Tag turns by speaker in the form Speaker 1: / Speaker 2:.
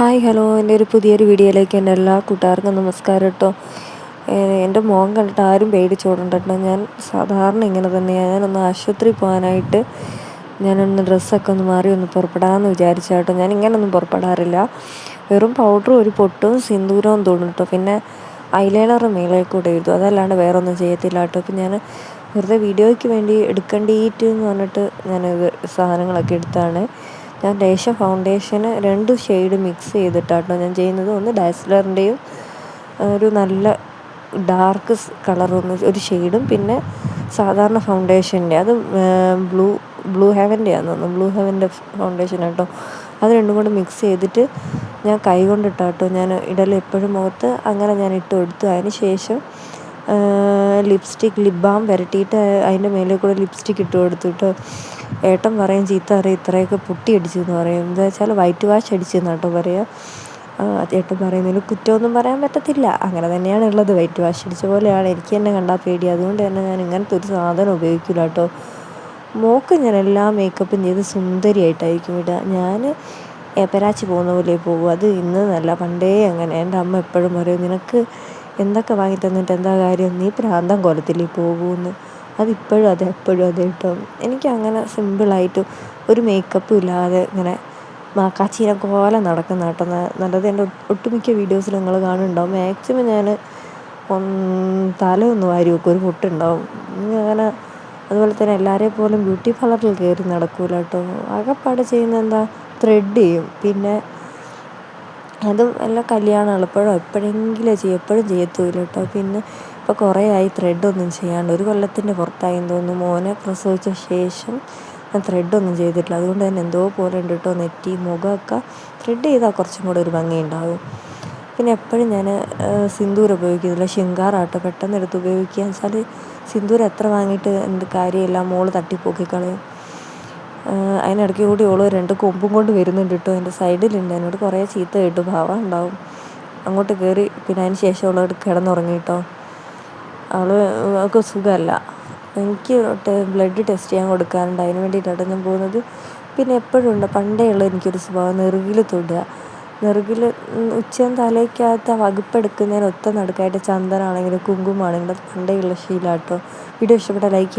Speaker 1: Hi hello. എന്റെ ഒരു പുതിയൊരു വീഡിയോയിലേക്ക് എന്റെ എല്ലാ കൂട്ടുകാർക്കും നമസ്കാരം കേട്ടോ. എന്റെ മോൻ കണ്ടിട്ട് ആരും പേടിച്ചോടണ്ട ഞാൻ സാധാരണ ഇങ്ങനെ തന്നെയാണ് ഞാനൊന്ന് ആശുപത്രി പോകാനായിട്ട് ഞാനൊന്ന് ഡ്രസ്സൊക്കെ ഒന്ന് മാറി ഒന്ന് പുറപ്പെടാമെന്ന് വിചാരിച്ച കേട്ടോ. ഞാൻ ഇങ്ങനൊന്നും പുറപ്പെടാറില്ല. വെറും പൗഡറും ഒരു പൊട്ടും സിന്ദൂരവും തോന്നും കേട്ടോ. പിന്നെ ഐലൈനർ മേലെ കൂടെ എഴുതും അതല്ലാണ്ട് വേറൊന്നും ചെയ്യത്തില്ല കേട്ടോ. ഇപ്പം ഞാൻ വെറുതെ വീഡിയോയ്ക്ക് വേണ്ടി എടുക്കേണ്ടിയിട്ട് എന്ന് പറഞ്ഞിട്ട് ഞാൻ സാധനങ്ങളൊക്കെ എടുത്താണ്. ഞാൻ ദേശ ഫൗണ്ടേഷന് രണ്ട് ഷെയ്ഡ് മിക്സ് ചെയ്തിട്ടാട്ടോ ഞാൻ ചെയ്യുന്നത്. ഒന്ന് ഡാസ്ലറിന്റെയും ഒരു നല്ല ഡാർക്ക് കളർ ഒന്ന് ഒരു ഷെയ്ഡും പിന്നെ സാധാരണ ഫൗണ്ടേഷന്റെ അത് ബ്ലൂ ബ്ലൂ ഹെവന്റെ ആണെന്ന് തോന്നുന്നു. ബ്ലൂ ഹെവന്റെ ഫൗണ്ടേഷൻ കേട്ടോ അത് രണ്ടും കൂടെ മിക്സ് ചെയ്തിട്ട് ഞാൻ കൈ കൊണ്ടിട്ടാട്ടോ ഞാൻ ഇടൽ എപ്പോഴും മുഖത്ത്. അങ്ങനെ ഞാൻ ഇട്ട് കൊടുത്തു അതിന് ശേഷം ലിപ്സ്റ്റിക് ലിപ് ബാം പുരട്ടിയിട്ട് അതിന്റെ മേലെ കൂടെ ലിപ്സ്റ്റിക് ഇട്ട് കൊടുത്തിട്ട് ഏട്ടൻ പറയും ചീത്ത പറയും ഇത്രയൊക്കെ പുട്ടി അടിച്ചെന്ന് പറയും. എന്താ വെച്ചാൽ വൈറ്റ് വാഷ് അടിച്ചെന്ന് കേട്ടോ പറയുക ഏട്ടൻ പറയുന്നതിൽ കുറ്റമൊന്നും പറയാൻ പറ്റത്തില്ല. അങ്ങനെ തന്നെയാണ് ഉള്ളത് വൈറ്റ് വാഷ് അടിച്ച പോലെയാണ്. എനിക്ക് തന്നെ കണ്ടാൽ പേടി. അതുകൊണ്ട് തന്നെ ഞാൻ ഇങ്ങനത്തെ ഒരു സാധനം ഉപയോഗിക്കില്ല കേട്ടോ. മോക്ക് ഞാൻ എല്ലാ മേക്കപ്പും ചെയ്ത് സുന്ദരിയായിട്ടായിരിക്കും ഇടുക ഞാൻ എപ്പരാച്ചി പോകുന്ന പോലെ പോകും. അത് ഇന്ന് നല്ല പണ്ടേ അങ്ങനെ. എന്റെ അമ്മ എപ്പോഴും പറയും നിനക്ക് എന്തൊക്കെ വാങ്ങി തന്നിട്ട് എന്താ കാര്യം? നീ പ്രാന്തം കൊലത്തില്ലേ പോകുമെന്ന് അതിപ്പോഴും അതെ എപ്പോഴും അതെ കേട്ടോ. എനിക്ക് അങ്ങനെ സിമ്പിളായിട്ട് ഒരു മേക്കപ്പും ഇല്ലാതെ ഇങ്ങനെ മാക്കാച്ചീനെ പോലെ നടക്കുന്ന കേട്ടോ. നല്ലത് എന്റെ ഒട്ടുമിക്ക വീഡിയോസിൽ നിങ്ങൾ കാണുന്നുണ്ടാവും. മാക്സിമം ഞാൻ തല ഒന്ന് വാരി വെക്കും. ഒരു പൊട്ടുണ്ടാവും. അങ്ങനെ അതുപോലെ തന്നെ എല്ലാവരെയും പോലും ബ്യൂട്ടി പാർലറിൽ കയറി നടക്കൂല കേട്ടോ. ആകെപ്പാടെ ചെയ്യുന്ന എന്താ? ത്രെഡ് ചെയ്യും. പിന്നെ അതും എല്ലാം കല്യാണം എപ്പോഴും എപ്പോഴെങ്കിലും ചെയ്യും. എപ്പോഴും ചെയ്യത്തുമില്ല കേട്ടോ. പിന്നെ ഇപ്പോൾ കുറേ ആയി ത്രെഡൊന്നും ചെയ്യാണ്ട്. ഒരു കൊല്ലത്തിന്റെ പുറത്തായി തോന്നുന്നു. മോനെ പ്രസവിച്ച ശേഷം ഞാൻ ത്രെഡൊന്നും ചെയ്തിട്ടില്ല. അതുകൊണ്ട് തന്നെ എന്തോ പോലെ ഉണ്ട് കേട്ടോ. നെറ്റി മുഖമൊക്കെ ത്രെഡ് ചെയ്താൽ കുറച്ചും കൂടെ ഒരു ഭംഗി ഉണ്ടാകും പിന്നെ എപ്പോഴും ഞാൻ സിന്ദൂർ ഉപയോഗിക്കുന്നില്ല ശിങ്കാറാട്ടോ പെട്ടെന്ന് എടുത്ത് ഉപയോഗിക്കുക. വെച്ചാൽ സിന്ദൂർ എത്ര വാങ്ങിയിട്ട് എന്ത് കാര്യമില്ല. മോൾ തട്ടിപ്പോക്കിക്കളയും. അതിനിടയ്ക്ക് കൂടി ഓൾ രണ്ട് കൊമ്പും കൊണ്ട് വരുന്നുണ്ട് കേട്ടോ എന്റെ സൈഡിലുണ്ട്. എന്നോട് കുറേ ചീത്ത കേട്ടു. ഭാവം ഉണ്ടാവും. അങ്ങോട്ട് കയറി പിന്നെ അതിന് ശേഷം അവളോട് കിടന്നുറങ്ങി കേട്ടോ അവൾ സുഖമല്ല. എനിക്ക് ബ്ലഡ് ടെസ്റ്റ് ചെയ്യാൻ കൊടുക്കാറുണ്ട് അതിന് വേണ്ടിയിട്ടാണ് ഞാൻ പോകുന്നത്. പിന്നെ എപ്പോഴും ഉണ്ട്. പണ്ടേ ഉള്ള എനിക്കൊരു സ്വഭാവം. നെറുകിൽ തൊടുക. നെറുകിൽ ഉച്ചയും തലയ്ക്കകത്ത് വകുപ്പെടുക്കുന്നതിന് ഒത്ത നടുക്കായിട്ട് ചന്ദനാണെങ്കിലും കുങ്കുമാണെങ്കിലും പണ്ടേ ഉള്ള ശീലാട്ടോ വീഡിയോ ഇഷ്ടപ്പെട്ട ലൈക്ക്